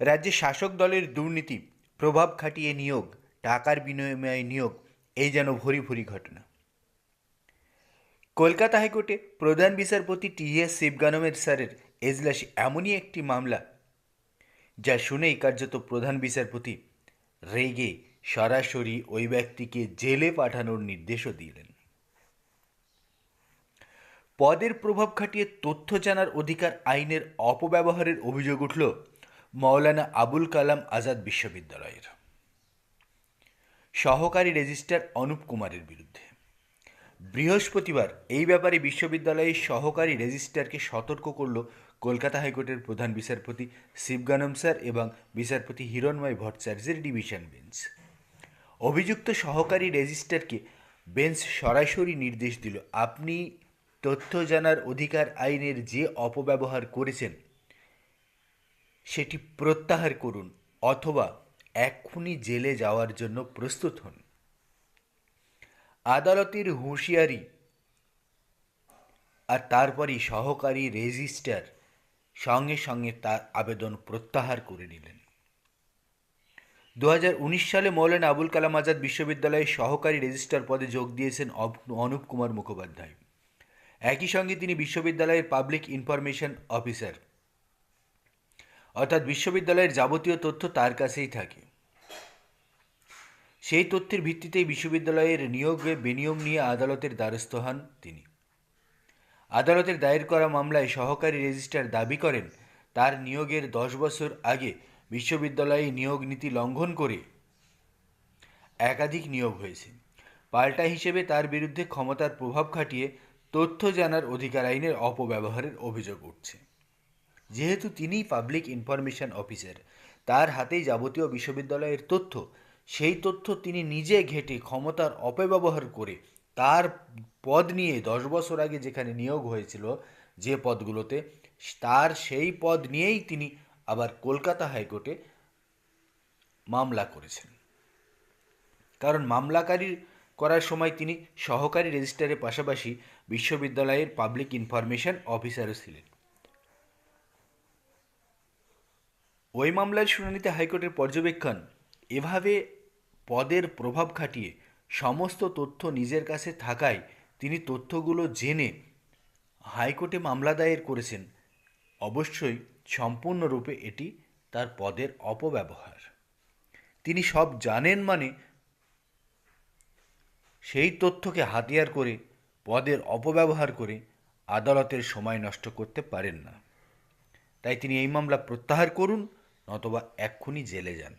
রাজ্যে শাসক দলের দুর্নীতি, প্রভাব খাটিয়ে নিয়োগ, টাকার বিনিময়ে নিয়োগ, এই যেন ভরি ভরি ঘটনা। কলকাতা হাইকোর্টে প্রধান বিচারপতি টি এস শিবগানমের স্যারের এজলাসে এমনই একটি মামলা, যা শুনেই কার্যত প্রধান বিচারপতি রেগে সরাসরি ওই ব্যক্তিকে জেলে পাঠানোর নির্দেশও দিলেন। পদের প্রভাব খাটিয়ে তথ্য জানার অধিকার আইনের অপব্যবহারের অভিযোগ উঠল মৌলানা আবুল কালাম আজাদ বিশ্ববিদ্যালয়ের। সহকারী রেজিস্ট্রার অনুপ কুমারের বিরুদ্ধে। বৃহস্পতিবার এই ব্যাপারে বিশ্ববিদ্যালয়ের সহকারী রেজিস্ট্রারকে সতর্ক করল কলকাতা হাইকোর্টের প্রধান বিচারপতি শিবগানম স্যার এবং বিচারপতি হিরণময় ভট্টাচার্যের ডিভিশন বেঞ্চ। অভিযুক্ত সহকারী রেজিস্ট্রারকে বেঞ্চ সরাসরি নির্দেশ দিল, আপনি তথ্য জানার অধিকার আইনের যে অপব্যবহার করেছেন সেটি প্রত্যাহার করুন অথবা এক্ষুনি জেলে যাওয়ার জন্য প্রস্তুত হন। আদালতের হুঁশিয়ারি আর তারপরই সহকারী রেজিস্ট্রার সঙ্গে সঙ্গে তার আবেদন প্রত্যাহার করে নিলেন। দু হাজার উনিশ সালে মৌলানা আবুল কালাম আজাদ বিশ্ববিদ্যালয়ের সহকারী রেজিস্ট্রার পদে যোগ দিয়েছেন অনুপ কুমার মুখোপাধ্যায়। একই সঙ্গে তিনি বিশ্ববিদ্যালয়ের পাবলিক ইনফরমেশন অফিসার। অর্থাৎ বিশ্ববিদ্যালয়ের যাবতীয় তথ্য তার কাছেই থাকে। সেই তথ্যের ভিত্তিতেই বিশ্ববিদ্যালয়ের নিয়োগে বিনিয়োগ নিয়ে আদালতের দ্বারস্থ হন তিনি। আদালতের দায়ের করা মামলায় সহকারী রেজিস্ট্রার দাবি করেন, তার নিয়োগের দশ বছর আগে বিশ্ববিদ্যালয়ে নিয়োগ নীতি লঙ্ঘন করে একাধিক নিয়োগ হয়েছে। পাল্টা হিসেবে তার বিরুদ্ধে ক্ষমতার প্রভাব খাটিয়ে তথ্য জানার অধিকার আইনের অপব্যবহারের অভিযোগ উঠছে। যেহেতু তিনিই পাবলিক ইনফরমেশন অফিসার তার হাতেই যাবতীয় বিশ্ববিদ্যালয়ের তথ্য, সেই তথ্য তিনি নিজে ঘেটে ক্ষমতার অপব্যবহার করে তার পদ নিয়ে দশ বছর আগে যেখানে নিয়োগ হয়েছিল যে পদগুলোতে, তার সেই পদ নিয়েই তিনি আবার কলকাতা হাইকোর্টে মামলা করেছেন। কারণ মামলাকারী করার সময় তিনি সহকারী রেজিস্ট্রারের পাশাপাশি বিশ্ববিদ্যালয়ের পাবলিক ইনফরমেশন অফিসারও ছিলেন। ওই মামলার শুনানিতে হাইকোর্টের পর্যবেক্ষণ। এভাবে পদের প্রভাব খাটিয়ে সমস্ত তথ্য নিজের কাছে থাকায় তিনি তথ্যগুলো জেনে হাইকোর্টে মামলা দায়ের করেছেন। অবশ্যই সম্পূর্ণরূপে এটি তার পদের অপব্যবহার। তিনি সব জানেন মানে সেই তথ্যকে হাতিয়ার করে, পদের অপব্যবহার করে আদালতের সময় নষ্ট করতে পারেন না। তাই তিনি এই মামলা প্রত্যাহার করুন। নতবা এক্ষুনি জেলে যান।